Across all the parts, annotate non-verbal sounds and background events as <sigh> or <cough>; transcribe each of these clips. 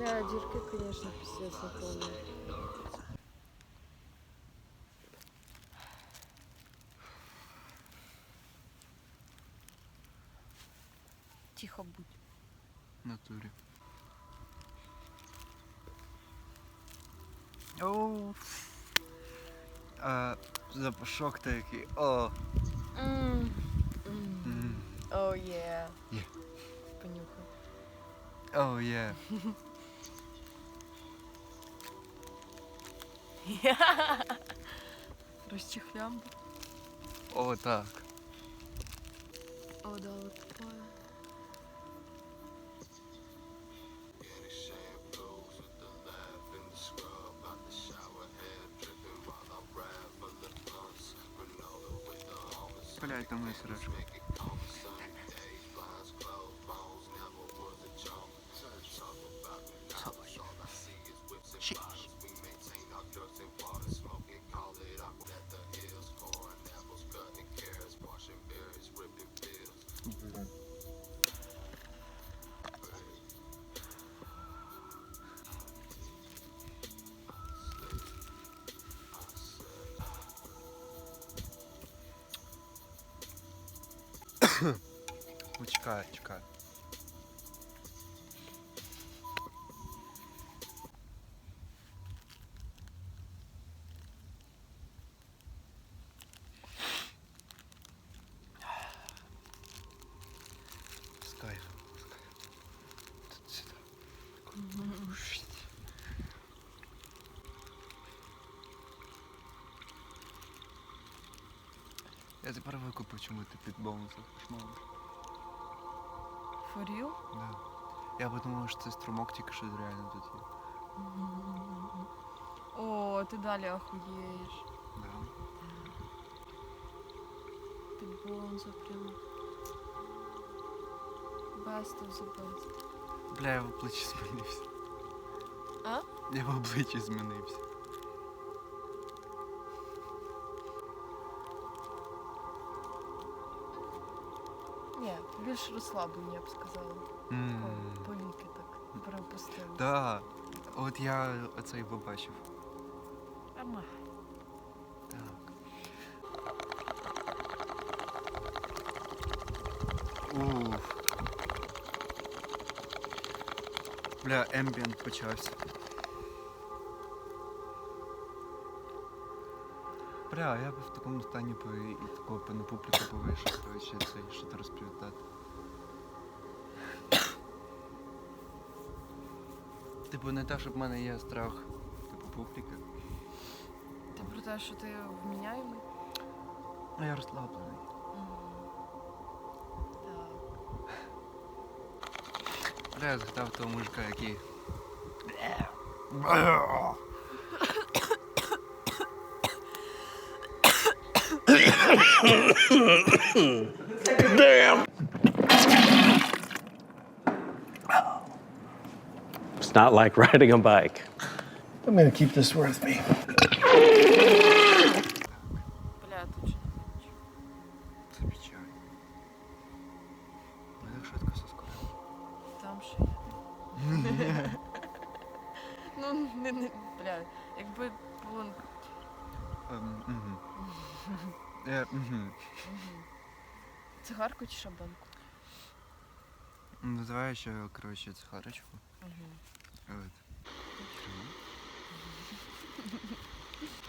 дірки, звісно, пісець не повний. Тихо будь. В натурі. Оу. А, запашок такий. О. М. м, О, є. Є. Понюхай. О, є. <laughs> <laughs> Розчехлям. О, так. О, да, вот такое. Блядь, там моя сережка. Ушить. Я тепер викупив, чому ти під бонусом шмал. For real? Да. Я подумав, що це струмок тільки що реально тут є. О, ти далі охуєєш. Да. Ти бонза прям. Best of the best. Бля, я в обличчі змінився. А? Я в обличчі змінився. Ні, більш розслаблені, я б сказала. М. О, Повіки так перепустили. Да. От я оце і побачив. Нормально. Так. Уф. Бля, ембієнт почався. Бля, я б в такому стані по і такого на публіку повийшов, коротше, це що то розповідати. Типу, не те, щоб в мене є страх, типу, публіки. Ти про те, що ти вміняємий? Ну я розслаблений. я згадав того мужика, який. It's not like <laughs> riding a bike. I'm gonna keep this with me. Чи шабанку? Називаю ще, коротше, цихарочку. От.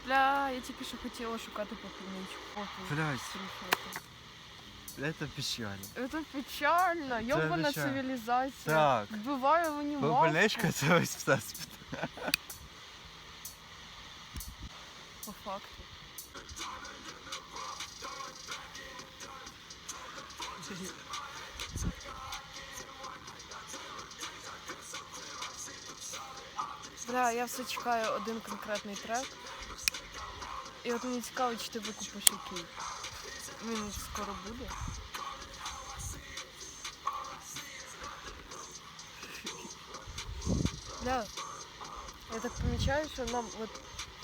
Бля, я тільки що хотіла шукати попільничку. Блядь. Слухайте. Це печаль. Це печально, йобана печаль. цивілізація. Так. Вбиває в анімалку. Попельничка це ось всесвіт. По факту. Бля, я все чекаю один конкретний трек. І от мені цікаво, чи ти викупиш який. Він скоро буде. Бля, я так помічаю, що нам от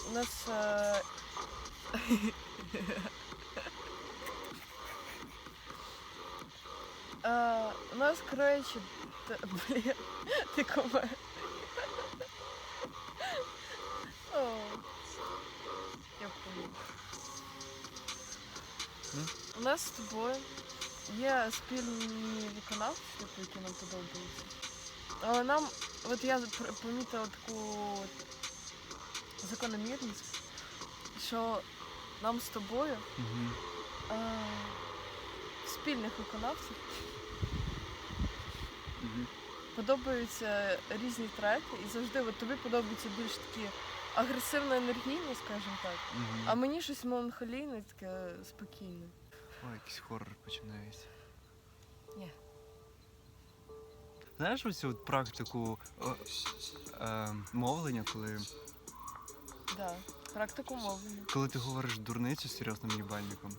у нас. Е... <laughs> А, у нас, коротше, та- <laughs> блін, ти куме. Я поняла. У нас з тобою є спільні виконавці, что які нам подобаються. Але нам, вот я пр- помітила таку закономірність, що нам с тобою Мгм. е, спільних виконавців Угу. подобаються різні треки, і завжди от тобі подобаються більш такі агресивно енергійні, скажімо так. А мені щось меланхолійне, таке спокійне. Ой, якийсь хорор починається. Ні. Знаєш оцю от практику о, е, мовлення, коли, Да. Практику мовлення. коли ти говориш дурницю з серйозним їбальником?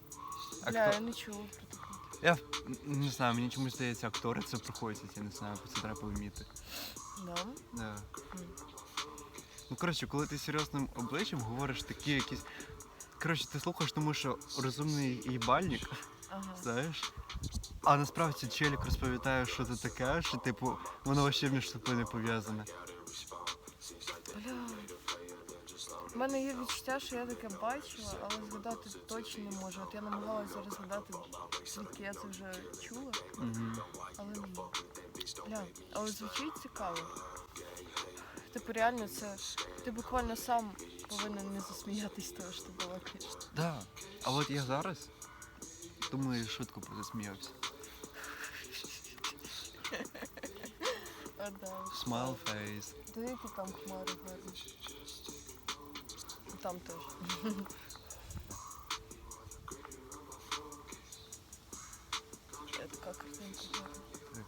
Бля, Акто- я не чула про таке. Я не знаю, мені чомусь здається, актори це проходять, я не знаю, це треба вміти. Да. Да. Ну, коротше, коли ти серйозним обличчям говориш такі якісь. Коротше, ти слухаєш, тому що розумний їбальник, Ага. знаєш. А насправді челік розповідає, що це таке, що типу воно вообще між собою не пов'язане. У мене є відчуття, що я таке бачила, але згадати точно не можу. От я намагалася зараз згадати, звідки я це вже чула, але ні. Бля, але звучить цікаво. Типу реально це. Ти буквально сам повинен не засміятись того, що ти балакаєш. Да. А от я зараз думаю, швидко засміявся. А, <laughs> да. Смайл фейс. Диви, які там хмари гарні. І Там теж. Є така картинка гарна.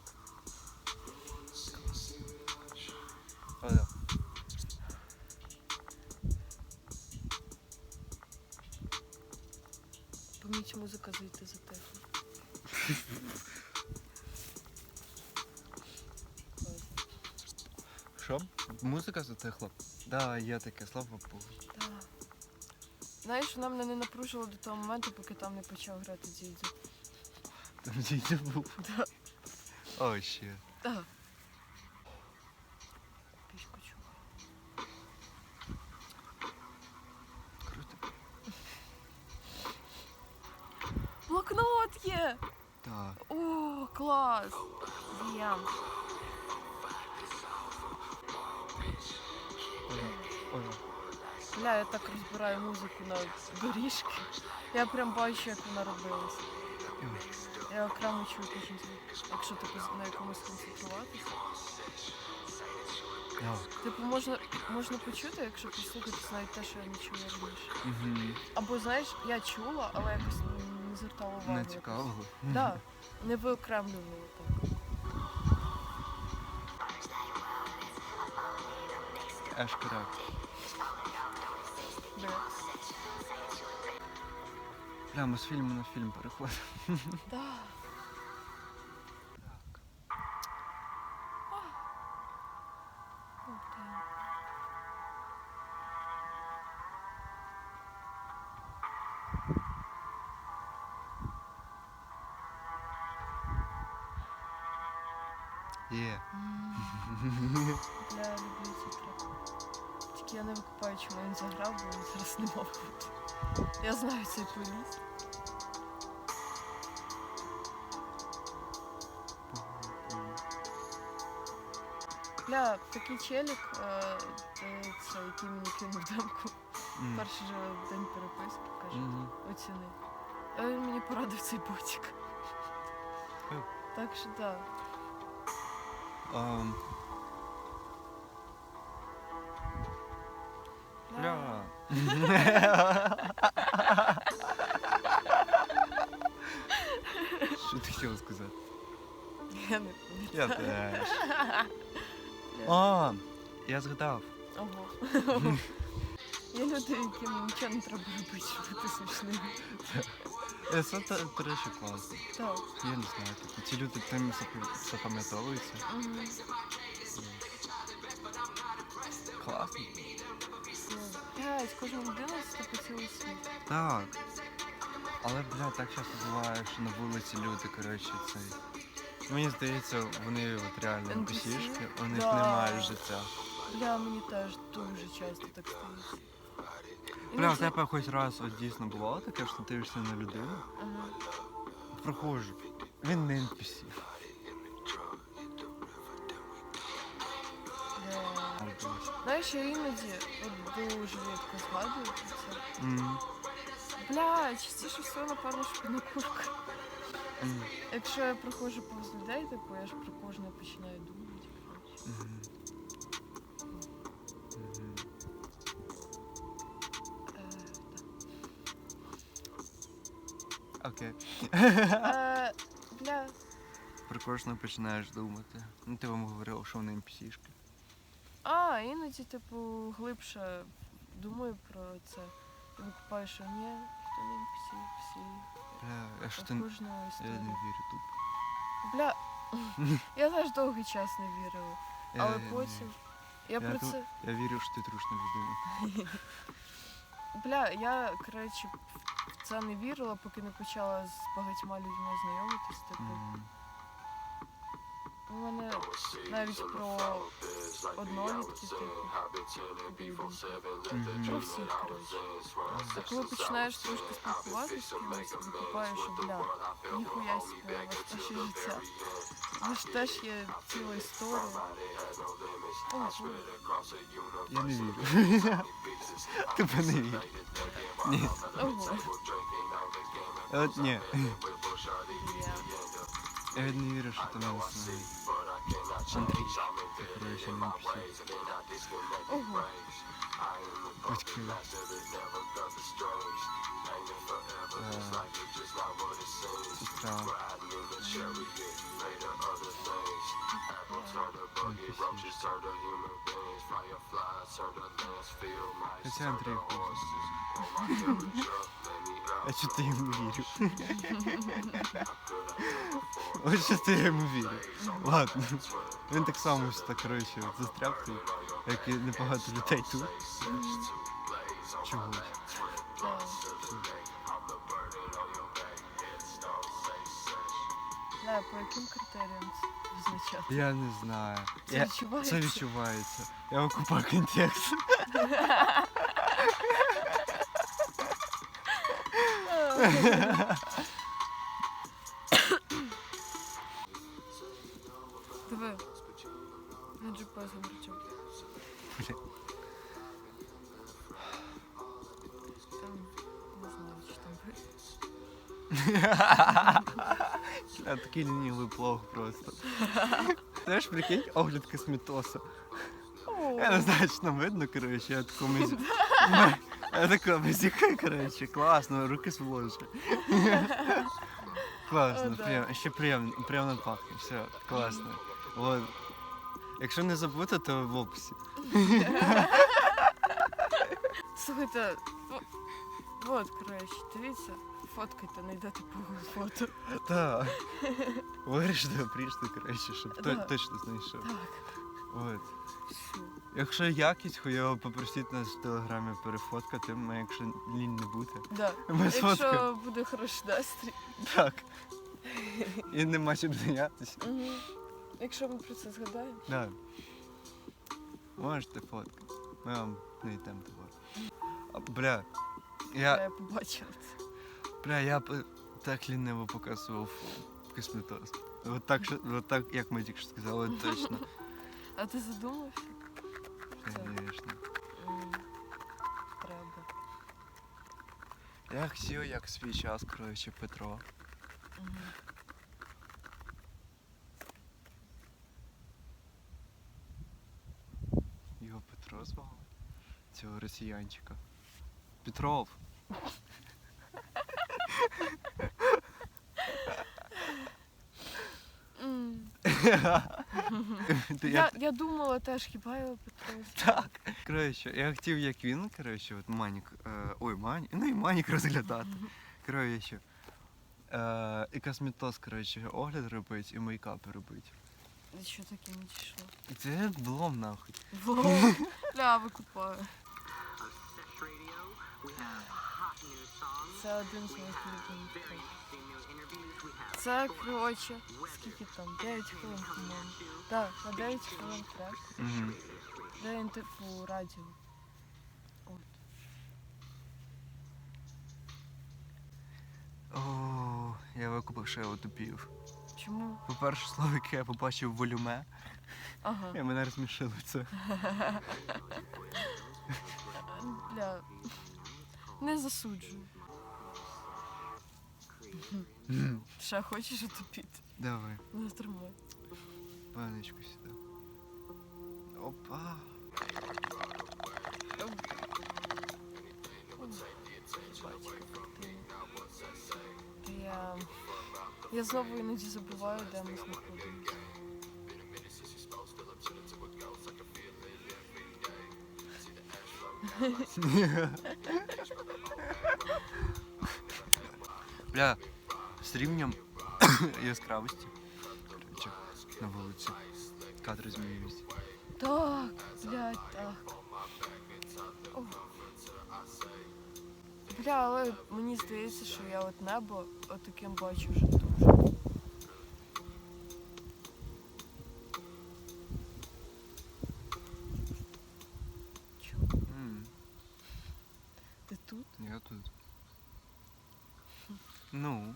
О, да. Поміть музика зайти за тебе. Що? Музика затихла? Да, є таке, слава Богу. Так. Знаєш, вона мене не напружила до того моменту, поки там не почав грати дідю. Там дійде був. Да. О, ще. Так. Доріжки. Я прям бачу, як вона робилась. Я окремо чую кожен звук. Якщо типу на якомусь концентруватися. Типу можна, можна почути, якщо послухатись навіть те, що я не чула раніше. Угу. Або знаєш, я чула, але якось не- звертала увагу. Не цікаво. Да, не виокремлювала так. Аж крак. Бля, ми з фільму на фільм переходимо. Да. Ух ти. Є. Бля, люблю цей трек. Тільки я не викупаю, чому він заграв, бо він зараз не мав бути. Я знаю цей плейліст. Бля, такий челік, е, е, це який мені кинув демку. М. Перший же день переписки, каже, Мгм. оціни. А він мені порадив цей ботик. Е. Так що так. Ам, Бля. <laughs> Що ти хотів сказати? Я не Я теж. <laughs> А, я згадав. Ого. Є люди, яким нічого не треба робити, щоб бути смішними. Е, Це, та- до речі, класно. Так. Я не знаю, типу, ці люди тим запам- запам'ятовуються. Мгм. Класно. Блядь, кожна людина це по цілий світ. Так. Але, бля, так часто буває, що на вулиці люди, коротше, цей. Мені здається, вони от реально NPC? NPC-шки, у них Да. немає життя. Бля, мені теж дуже часто так стається. Бля, у тебе хоч раз от дійсно бувало таке, що ти дивишся на людину, Ага. прохожу. Він не NPC. Знаєш, я іноді от дуже рідко згадую про це. М, Бля, частіше всього, напевно, що на курка. м, Якщо я проходжу повз людей, типу, я ж про кожного починаю думати. коротше. мгм. Мгм. Е, Окей. так. Е, Бля, Про кожного починаєш думати. Ну ти вам говорив, що вони NPC-шки. А, іноді, типу, глибше думаю про це. І викупаю, що ні, що не всі, всі. Бля, я що ти... кожного Я не вірю тут. Бля, <laughs> я теж довгий час не вірила. Але я потім. Я Я про це. Я вірю, що ти трушна людина. <laughs> Бля, я, коротше, в це не вірила, поки не почала з багатьма людьми знайомитись. Типу, Мгм. У мене навіть про однолітки, типу, про всіх, коротше. А коли починаєш трошки спілкуватися з кимось, викупаєш, що бля, ніхуя собі, у вас життя. У вас теж є ціла історія. Ого. Я не вірю. Тебе не вірю. Ні. Ого. От ні. Я. Я не вірю, що ти мене. Андрій, ти коротше не NPC. Ого. Батьки. Е, Сестра. Хотя Андрей хуй. А что ты ему вірю? Ось що ти йому вірю. Ладно. Він так само ось так, коротше, застряг тут, як і небагато людей тут. Чогось. Бля, по яким критеріям це визначати? Я не знаю. Це Я... відчувається? Це відчувається. Я викупаю контекст. <laughs> <laughs> Лінівий плов просто. Знаєш, прикинь, огляд косметоса. Я не знаю, чи там видно, коротше, я такому мізі... Я такого мізікаю, коротше, класно, руки зволожу. Класно, приємно, ще приємно, приємно пахне, все, класно. Вот. Якщо не забути, то в описі. Слухайте, о- от, коротше, дивіться, фоткайте, не йдете по фото. Так. Вирішили, прийшли, коротше, щоб то- точно знайшов. Так, От. Якщо якість хуйова, попросіть нас в телеграмі перефоткати, ми, якщо лінь не бути. Да. Ми сфоткаємо. Якщо буде хороший настрій. Так. І нема чим зайнятися. Угу. Якщо ми про це згадаємо. Да. Можете фоткати. Ми вам знайдемо товар. А, Бля, Я, я, я побачила це. Бля, я б так ліниво показував косметоз. От так, що- от так, як ми тільки що сказали, <laughs> точно. А ти задумався? Звісно. М, Треба. Я хотів, як в свій час, коротше, Петро. Мгм. Його Петро звали? Цього росіянчика. Петров. <laughs> М. Ти Я, я думала теж, хіба його Петро. Так. Коротше, я хотів, як він, коротше, от Манік, е, ой, Манік, ну і Манік розглядати. Коротше. Е, і косметоз, коротше, огляд робить і мейкапи робить. І що таке не дійшло? І це блом нахуй. Во, <laughs> Бля, викупаю. Це один з моїх треків. Це коротше, скільки там? 9 хвилин, по-моєму. Так, на 9 хвилин трек. Мгм. Де він типу радіо. От. О, я викупив ще тупів. Чому? По-перше, слово, яке я побачив волюме, Ага. і мене розмішило це. Бля. Не засуджую. Ще хочеш отопіти? Давай, Не тримай. паночку сюди. Опа. Я, я знову іноді забуваю, де ми знаходимося. <laughs> Бля, з рівнем <coughs> яскравості. Короче, на вулиці. Кадри змінюються. Так, блядь, так. О. Бля, але мені здається, що я от небо отаким бачу вже дуже. Чого? М, Ти тут? Я тут. Ну.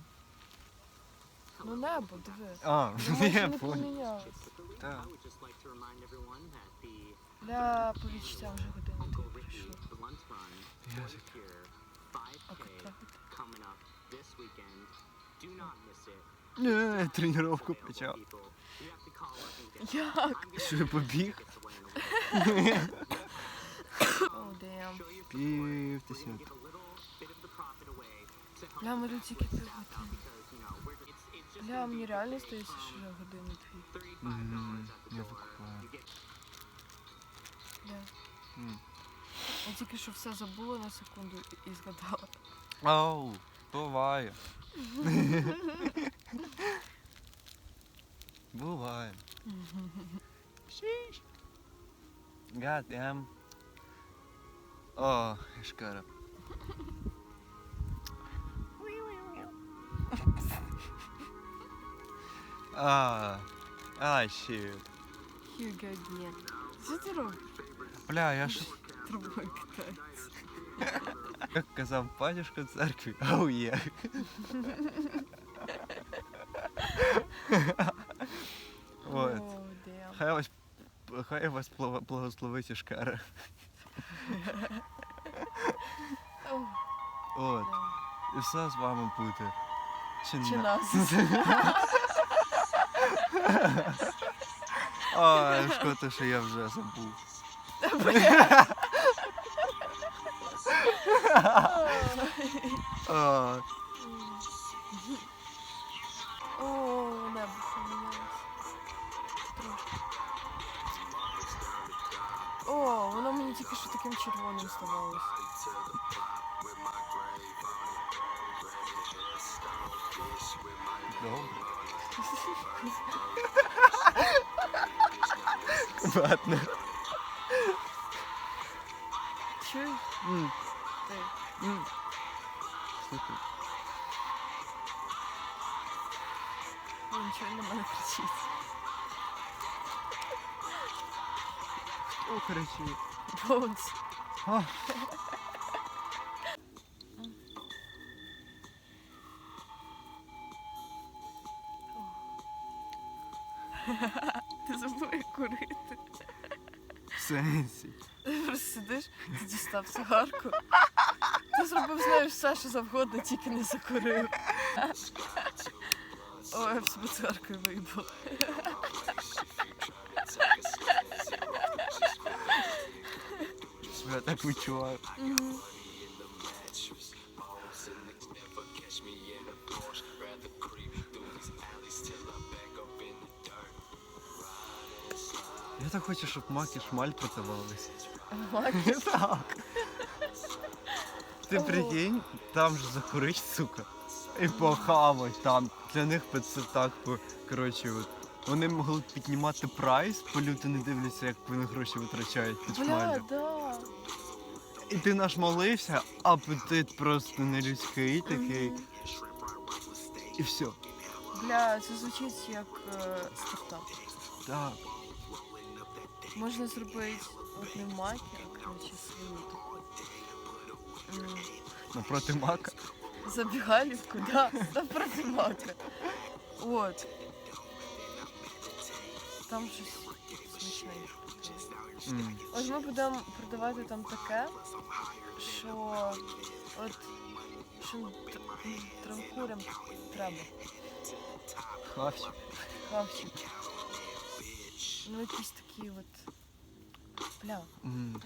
Ну <laughs> небо, диви. А, Воно ще я не понял. помінялось. Так. Бля, по відчуттям вже години дві пройшло. Я так. А як правда? Не, тренировку почав. Як? Що я побіг? О, дем. Пів десятого. Бля, ми тут тільки півгодини. Бля, мені реально що вже години дві. М, Я викупаю. Бля. М. Я тільки що все забула на секунду і, і згадала. Ау, буває. Буває. Шіш. God damn. О, шкара. А, а, щит. Hugo again. Що ти робиш? Бля, я ж, Трубою китається. як казав батюшка в церкві, ау є. Вот. О, дем. Хай вас, хай вас плава- благословить Ішкара. О, От. да. І все з вами буде. Чи, Чи не? нас? <laughs> А, шкода, що я вже забув. А, О, небо помінялось. Трошки. О, воно мені тільки що таким червоним ставалось. добре. Ладно. Ти. Слухай. Він нічого на мене кричить. Хто кричить? Боунс. А, <laughs> Ти курити. в сенсі. Ти просто сидиш, ти дістав цигарку. Ти зробив, знаєш, все, що завгодно, тільки не закурив. О, я б себе цигаркою виїбав. Я так відчуваю. Я так хочу, щоб мак і шмаль потавалися. Маки. <laughs> Так. Ти прикинь, там же закурить, сука. І похавать там. Для них це так, коротше, от. Вони могли б піднімати прайс, бо люди не дивляться, як вони гроші витрачають під Бля, шмалю. да. І ти наш молився, апетит просто нелюдський такий. І все. Бля, це звучить як е, стартап. Так. Можна зробити от не маки, а коротше свою таку. м, Напроти мака. Забігалівку, да, та про Мака. От. Там щось таке. М. Ось ми будемо продавати там таке, що от що т- транкурям треба. Хавчик. Хавчик. Ну якісь такі от. Бля.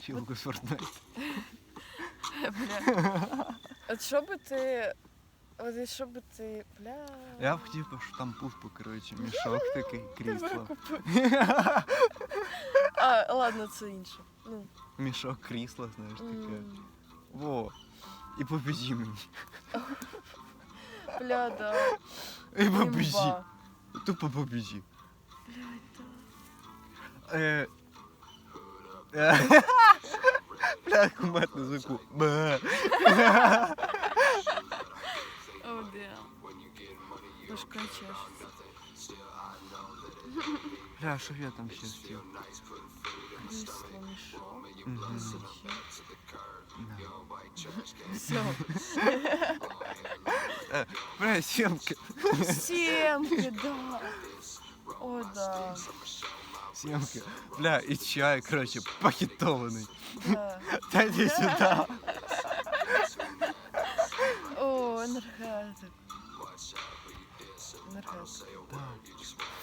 Філку з Fortnite. <laughs> Бля. От що би ти. От що би ти. Бля. Я б хотів, щоб там був, би, коротше, мішок такий, крісло. <laughs> А, ладно, це інше. Ну. Мішок крісла, знаєш, таке. м, Во. І побіжі мені. Бля, да. І побіжі. імба. Тупо побіжі. Блядь. <laughs> Бля, кумет на звуку. Бе. О, да. Башка чешется. Бля, що я там ще хотів? Крісло, мішок. Мгм. Все. Е, Бля, сімки. Сімки, да. О, да. Сімки. Бля, і чай, коротше, пакетований. да. Та йди сюди. О, енергетик. Енергетик.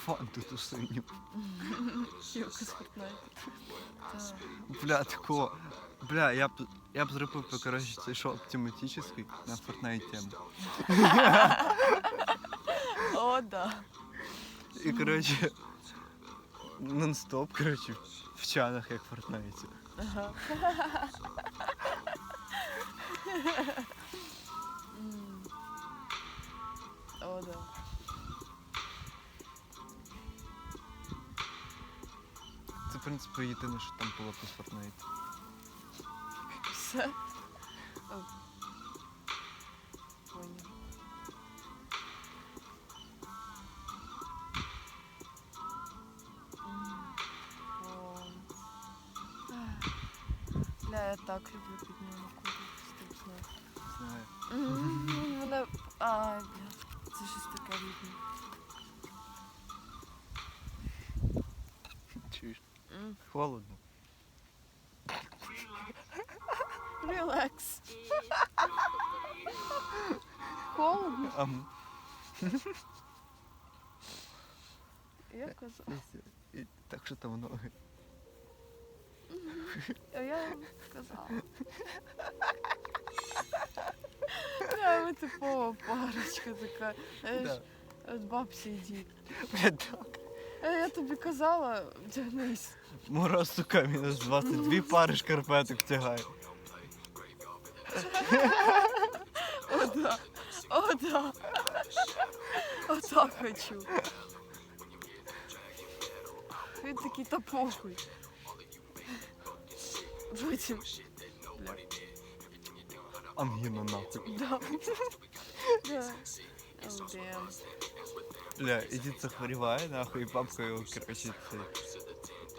Фанту ту синю. Кілка з Фортнайту. Так. Бля, такого. Бля, я б, я б зробив, би, коротше, цей шоп тематичний на Fortnite тему. О, да. І, коротше, нон-стоп, коротше, в чанах, як в Fortnite. Ага. О, да. Це, в принципі, єдине, що там було по Fortnite. Все. Я казав. і- і так що там ноги. А я казала. Бля, <laughs> типова парочка така. Знаєш, от бабці йдіть. А я тобі казала, вдягнись. Мороз, сука, мінус 22 пари шкарпеток тягає. О, да. О, да. Отак хочу. Він такий та похуй. Потім. Бля. Ангіна нахуй. Да. Да. Oh, damn. Бля, ідіть захворіває, нахуй, і бабка його, коротше, це.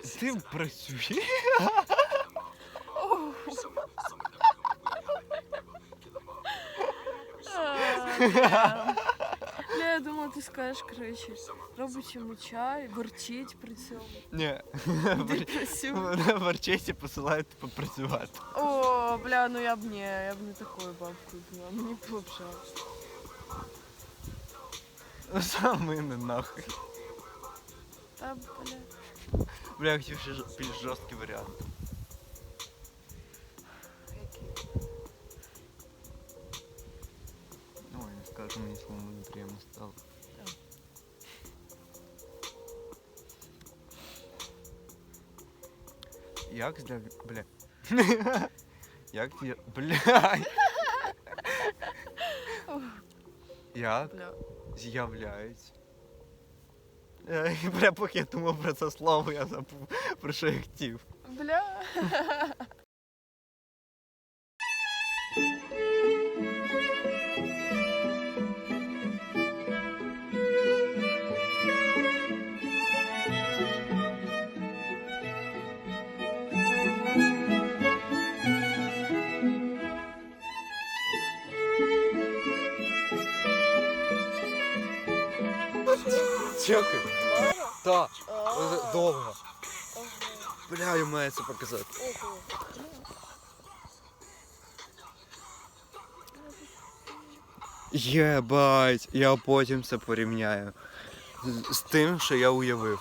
З тим працює. Скажеш, коротше, робить йому чай, ворчить при цьому. Ні. Працює. <laughs> Вона <laughs> в арчесі посилають попрацювати. О, бля, ну я б не, я б не такою бабкою була, мені б жалко. Ну сам мене нахуй. Та, бля. Бля, я хотів ще ж- більш жорсткий варіант. Як для... Бля. <laughs> Як я... Бля. <laughs> Як з'являють. з'являється. Е, Бля, поки я думав про це слово, я забув, про що я хотів. Бля. <laughs> Чекай. Так, довго. Бля, я маю це показати. Єбать, я потім це порівняю. З тим, що я уявив.